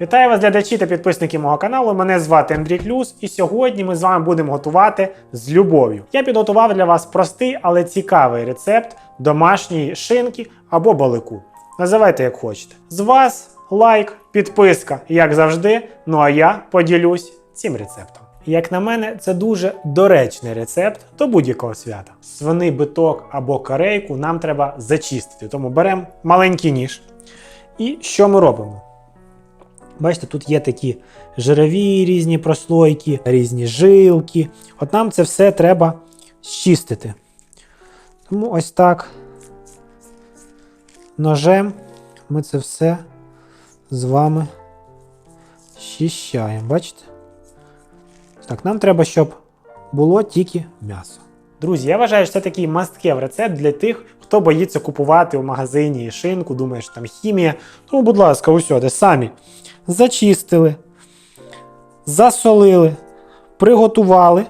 Вітаю вас, глядачі та підписники мого каналу. Мене звати Андрій Клюс, і сьогодні ми з вами будемо готувати з любов'ю. Я підготував для вас простий, але цікавий рецепт домашньої шинки або балику. Називайте як хочете. З вас лайк, підписка, як завжди. Ну а я поділюсь цим рецептом. Як на мене, це дуже доречний рецепт до будь-якого свята. Свиний биток або карейку нам треба зачистити. Тому беремо маленький ніж. І що ми робимо? Бачите, тут є такі жирові різні прослойки, різні жилки. От нам це все треба щистити. Тому ось так ножем ми це все з вами щищаємо. Бачите? Так, нам треба, щоб було тільки м'ясо. Друзі, я вважаю, що це такий масткев рецепт для тих, хто боїться купувати в магазині шинку, думає, що там хімія. Тому, будь ласка, усюди самі зачистили, засолили, приготували,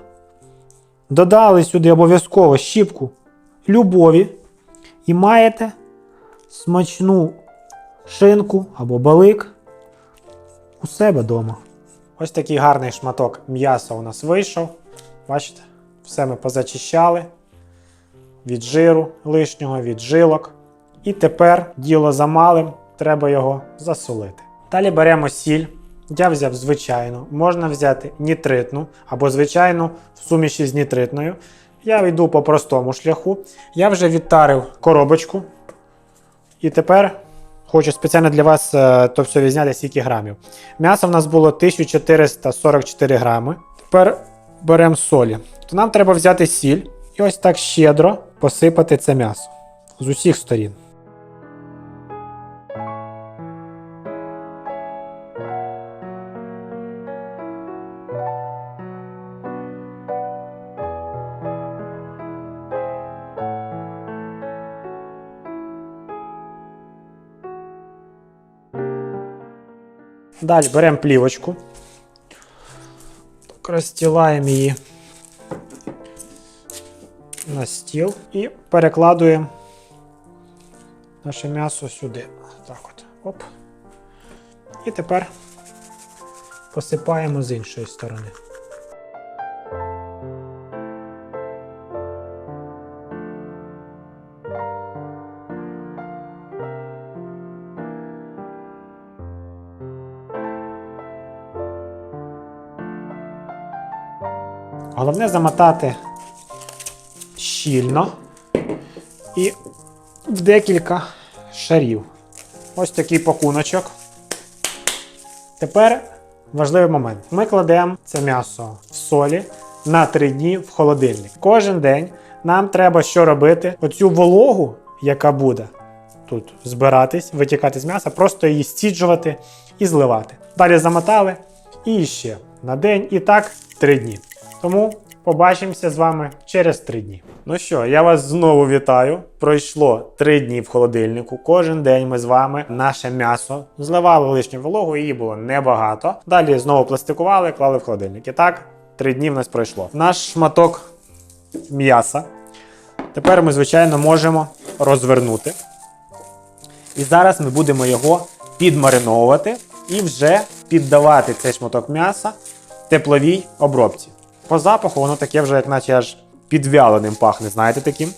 додали сюди обов'язково щіпку любові і маєте смачну шинку або балик у себе вдома. Ось такий гарний шматок м'яса у нас вийшов. Бачите, все ми позачищали від жиру лишнього, від жилок. І тепер діло за малим, треба його засолити. Далі беремо сіль. Я взяв звичайну, можна взяти нітритну або звичайну в суміші з нітритною. Я йду по простому шляху. Я вже відтарив коробочку. І тепер хочу спеціально для вас е, то все відзняти скільки грамів. М'ясо в нас було 1444 грами. Тепер беремо солі. То нам треба взяти сіль і ось так щедро посипати це м'ясо з усіх сторін. Далі беремо плівочку. Розстілаємо її на стіл і перекладуємо наше м'ясо сюди. Так от. Оп. І тепер посипаємо з іншої сторони. Головне замотати щільно і в декілька шарів. Ось такий пакуночок. Тепер важливий момент. Ми кладемо це м'ясо в солі на 3 дні в холодильник. Кожен день нам треба що робити? Оцю вологу, яка буде тут збиратись, витікати з м'яса, просто її стіджувати і зливати. Далі замотали і ще на день, і так 3 дні. Тому побачимося з вами через 3 дні. Ну що, я вас знову вітаю. Пройшло 3 дні в холодильнику. Кожен день ми з вами наше м'ясо зливали лишню вологу, її було небагато. Далі знову пластикували, клали в холодильник. І так, 3 дні в нас пройшло. Наш шматок м'яса. Тепер ми, звичайно, можемо розвернути. І зараз ми будемо його підмариновувати і вже піддавати цей шматок м'яса тепловій обробці. По запаху воно таке вже, як наче аж підвяленим пахне, знаєте таким?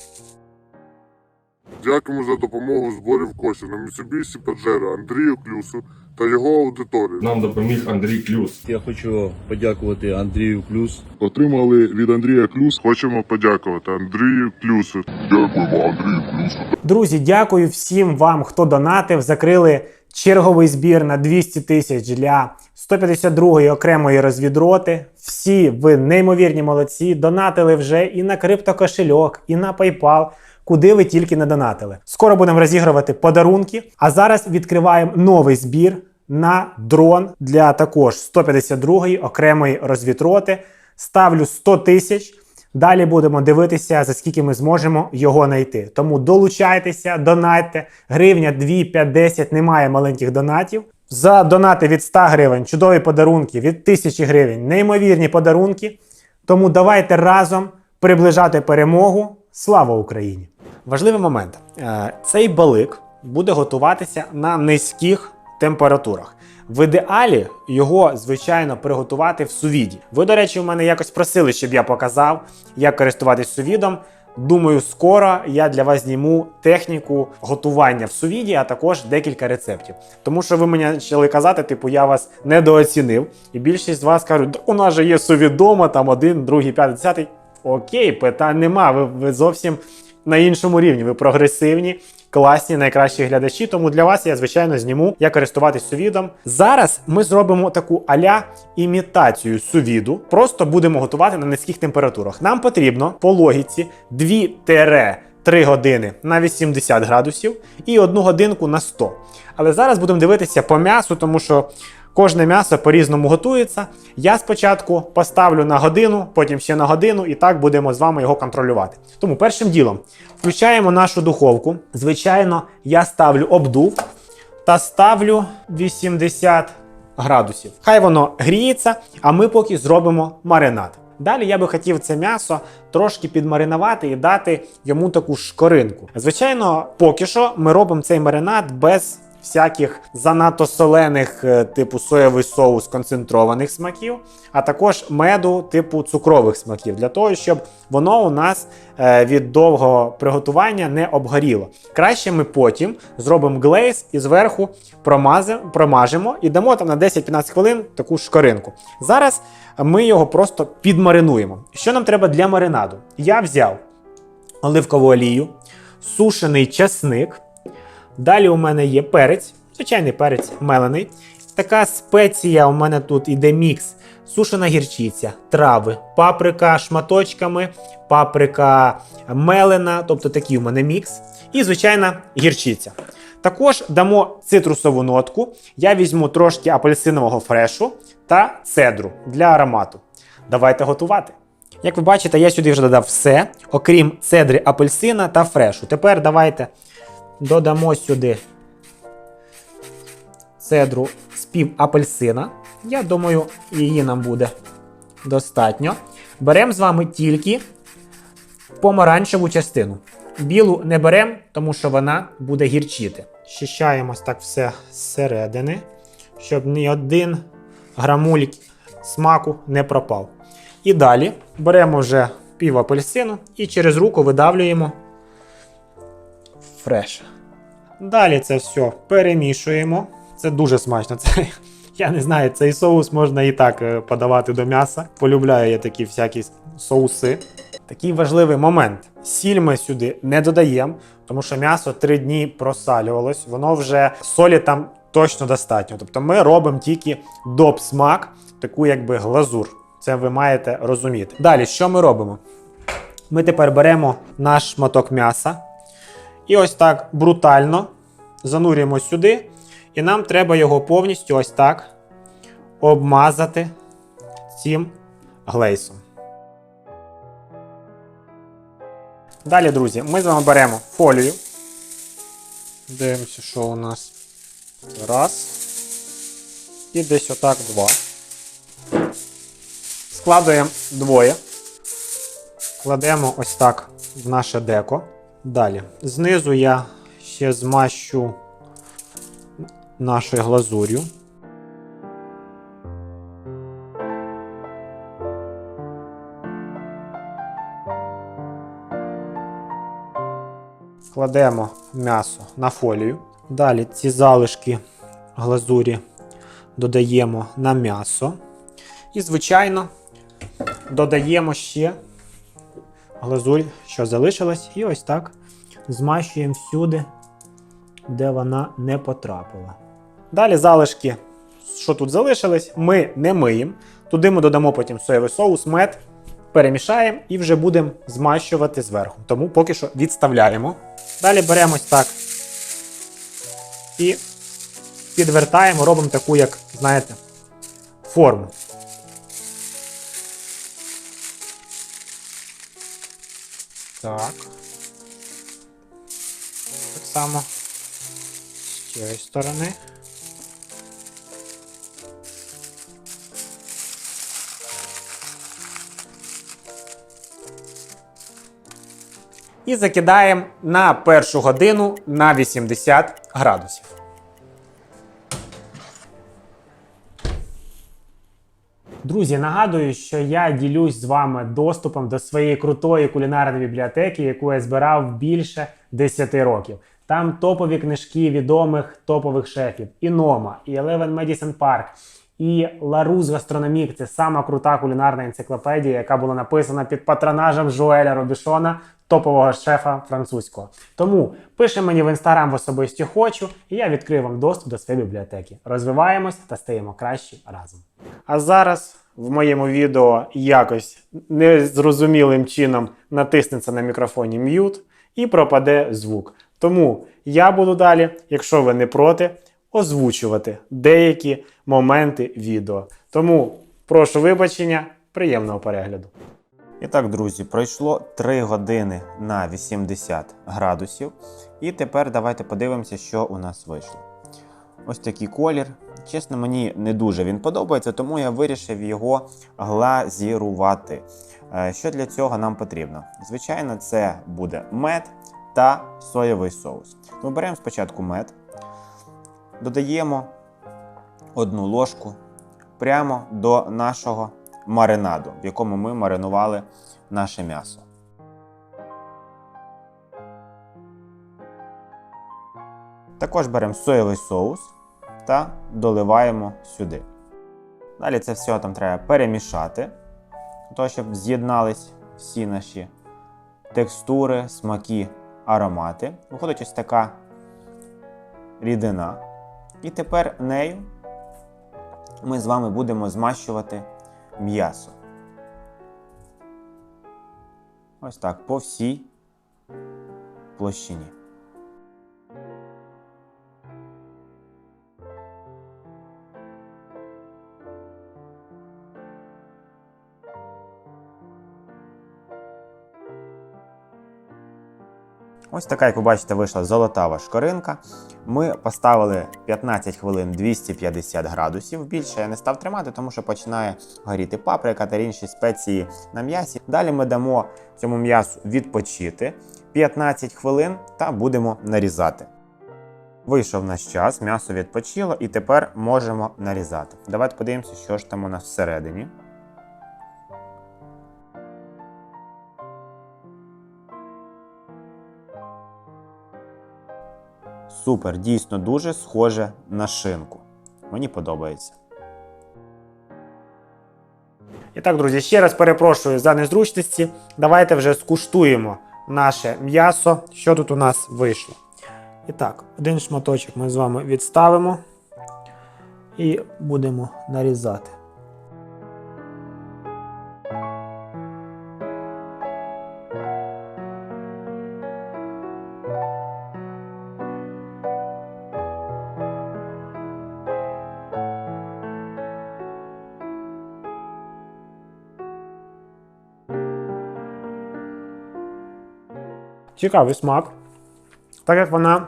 Дякуємо за допомогу в зборі коштів на Mitsubishi Pajero Андрію Клюсу та його аудиторії. Нам допоміг Андрій Клюс. Я хочу подякувати Андрію Плюс. Отримали від Андрія Клюс. Хочемо подякувати Андрію Клюсу. Дякуємо Андрію Клюсу. Друзі, дякую всім вам, хто донатив. Закрили черговий збір на 200 тисяч для 152-ї окремої розвідроти. Всі ви неймовірні молодці. Донатили вже і на криптокошельок, і на PayPal. Куди ви тільки не донатили. Скоро будемо розігрувати подарунки. А зараз відкриваємо новий збір на дрон для також 152-ї окремої розвідроти. Ставлю 100 тисяч. Далі будемо дивитися, за скільки ми зможемо його знайти. Тому долучайтеся, донатьте. Гривня 2, 5, 10, немає маленьких донатів. За донати від 100 гривень, чудові подарунки, від 1000 гривень, неймовірні подарунки. Тому давайте разом приближати перемогу. Слава Україні! Важливий момент: Е, цей балик буде готуватися на низьких температурах. В ідеалі його, звичайно, приготувати в сувіді. Ви, до речі, в мене якось просили, щоб я показав, як користуватись сувідом. Думаю, скоро я для вас зніму техніку готування в сувіді, а також декілька рецептів. Тому що ви мені почали казати, типу, я вас недооцінив. І більшість з вас кажуть, у нас же є сувідома, там один, другий, п'ятий, десятий. Окей, питань нема. Ви, ви зовсім на іншому рівні. Ви прогресивні, класні, найкращі глядачі. Тому для вас я, звичайно, зніму, як користуватись сувідом. Зараз ми зробимо таку аля імітацію сувіду. Просто будемо готувати на низьких температурах. Нам потрібно по логіці 2-3 години на 80 градусів і 1 годинку на 100. Але зараз будемо дивитися по м'ясу, тому що Кожне м'ясо по-різному готується. Я спочатку поставлю на годину, потім ще на годину, і так будемо з вами його контролювати. Тому першим ділом включаємо нашу духовку. Звичайно, я ставлю обдув та ставлю 80 градусів. Хай воно гріється, а ми поки зробимо маринад. Далі я би хотів це м'ясо трошки підмаринувати і дати йому таку шкоринку. Звичайно, поки що ми робимо цей маринад без всяких занадто солених, е, типу соєвий соус концентрованих смаків, а також меду типу цукрових смаків, для того, щоб воно у нас е, від довгого приготування не обгоріло. Краще ми потім зробимо глейс і зверху промажемо і дамо там на 10-15 хвилин таку шкоринку. Зараз ми його просто підмаринуємо. Що нам треба для маринаду? Я взяв оливкову олію, сушений часник. Далі у мене є перець, звичайний перець мелений. Така спеція у мене тут іде мікс. Сушена гірчиця, трави, паприка шматочками, паприка мелена, тобто такий у мене мікс. І, звичайна, гірчиця. Також дамо цитрусову нотку. Я візьму трошки апельсинового фрешу та цедру для аромату. Давайте готувати. Як ви бачите, я сюди вже додав все, окрім цедри апельсина та фрешу. Тепер давайте додамо сюди цедру з пів апельсина. Я думаю, її нам буде достатньо. Беремо з вами тільки помаранчеву частину. Білу не беремо, тому що вона буде гірчити. Щищаємо так все зсередини, щоб ні один грамулік смаку не пропав. І далі беремо вже пів апельсину і через руку видавлюємо фреш. Далі це все перемішуємо. Це дуже смачно. Це, я не знаю, цей соус можна і так е, подавати до м'яса. Полюбляю я такі всякі соуси. Такий важливий момент. Сіль ми сюди не додаємо, тому що м'ясо три дні просалювалось, воно вже солі там точно достатньо. Тобто ми робимо тільки доп смак, таку якби глазур. Це ви маєте розуміти. Далі, що ми робимо? Ми тепер беремо наш шматок м'яса. І ось так брутально занурюємо сюди. І нам треба його повністю ось так обмазати цим глейсом. Далі, друзі, ми з вами беремо фолію. Дивимося, що у нас. Раз. І десь отак два. Складуємо двоє. Кладемо ось так в наше деко. Далі. Знизу я ще змащу нашою глазур'ю. Кладемо м'ясо на фолію. Далі ці залишки глазурі додаємо на м'ясо. І, звичайно, додаємо ще глазурь, що залишилась, і ось так змащуємо всюди, де вона не потрапила. Далі залишки, що тут залишились, ми не миємо. Туди ми додамо потім соєвий соус, мед, перемішаємо і вже будемо змащувати зверху. Тому поки що відставляємо. Далі беремо ось так і підвертаємо, робимо таку, як, знаєте, форму. Так. Так само з цієї сторони. І закидаємо на першу годину на 80 градусів. Друзі, нагадую, що я ділюсь з вами доступом до своєї крутої кулінарної бібліотеки, яку я збирав більше 10 років. Там топові книжки відомих топових шефів: і Нома, і Eleven Medicine Park, і Ларус Гастрономік це сама крута кулінарна енциклопедія, яка була написана під патронажем Жуеля Робішона, топового шефа французького. Тому пиши мені в інстаграм в особисті хочу, і я відкрию вам доступ до своєї бібліотеки. Розвиваємось та стаємо кращі разом. А зараз в моєму відео якось незрозумілим чином натиснеться на мікрофоні м'ют і пропаде звук. Тому я буду далі, якщо ви не проти, озвучувати деякі моменти відео. Тому прошу вибачення, приємного перегляду. І так, друзі, пройшло 3 години на 80 градусів. І тепер давайте подивимося, що у нас вийшло. Ось такий колір. Чесно, мені не дуже він подобається, тому я вирішив його глазірувати. Е, Що для цього нам потрібно? Звичайно, це буде мед та соєвий соус. Ми беремо спочатку мед, додаємо одну ложку прямо до нашого маринаду, в якому ми маринували наше м'ясо. Також беремо соєвий соус та доливаємо сюди. Далі це все там треба перемішати, для щоб з'єднались всі наші текстури, смаки, аромати. Виходить ось така рідина. І тепер нею ми з вами будемо змащувати м'ясо. Ось так, по всій площині. Ось така, як ви бачите, вийшла золотава шкоринка. Ми поставили 15 хвилин 250 градусів. Більше я не став тримати, тому що починає горіти паприка та інші спеції на м'ясі. Далі ми дамо цьому м'ясу відпочити 15 хвилин та будемо нарізати. Вийшов наш час, м'ясо відпочило і тепер можемо нарізати. Давайте подивимося, що ж там у нас всередині. Супер, дійсно дуже схоже на шинку. Мені подобається. І так, друзі, ще раз перепрошую за незручності. Давайте вже скуштуємо наше м'ясо, що тут у нас вийшло. І так, один шматочок ми з вами відставимо і будемо нарізати. Цікавий смак. Так як вона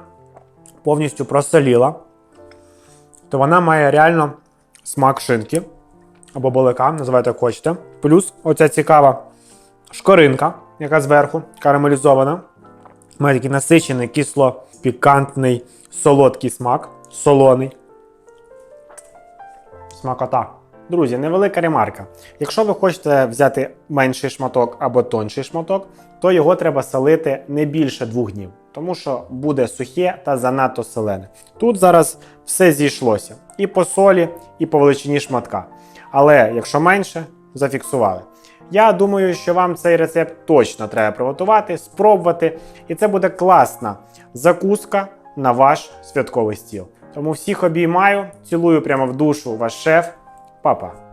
повністю просоліла, то вона має реально смак шинки або балика, називайте як хочете. Плюс оця цікава шкоринка, яка зверху карамелізована. Має такий насичений, кисло-пікантний, солодкий смак, солоний. Смакота. Друзі, невелика ремарка. Якщо ви хочете взяти менший шматок або тонший шматок, то його треба солити не більше двох днів, тому що буде сухе та занадто солене. Тут зараз все зійшлося і по солі, і по величині шматка. Але якщо менше, зафіксували. Я думаю, що вам цей рецепт точно треба приготувати, спробувати, і це буде класна закуска на ваш святковий стіл. Тому всіх обіймаю, цілую прямо в душу ваш шеф. Papa. Pa.